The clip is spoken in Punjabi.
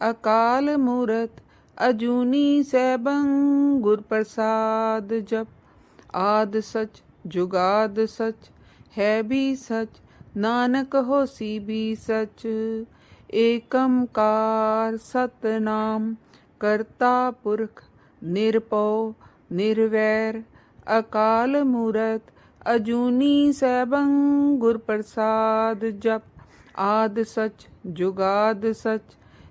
ਅਕਾਲ ਮੂਰਤ ਅਜੂਨੀ ਸੈਭੰ, ਗੁਰ ਪ੍ਰਸਾਦ ਜਪ। ਆਦ ਸਚ ਜੁਗਾਦ ਸਚ, ਹੈ ਵੀ ਸਚ, ਨਾਨਕ ਹੋਸੀ ਵੀ ਸਚ। ਏਕਮਕਾਰ ਸਤਨਾਮ, ਕਰਤਾ ਪੁਰਖ ਨਿਰਭਉ ਨਿਰਵੈਰ। ਅਕਾਲ ਮੂਰਤ ਅਜੂਨੀ ਸੈਭੰ, ਗੁਰ ਪ੍ਰਸਾਦ ਜਪ। ਆਦ ਸਚ ਜੁਗਾਦ ਸਚ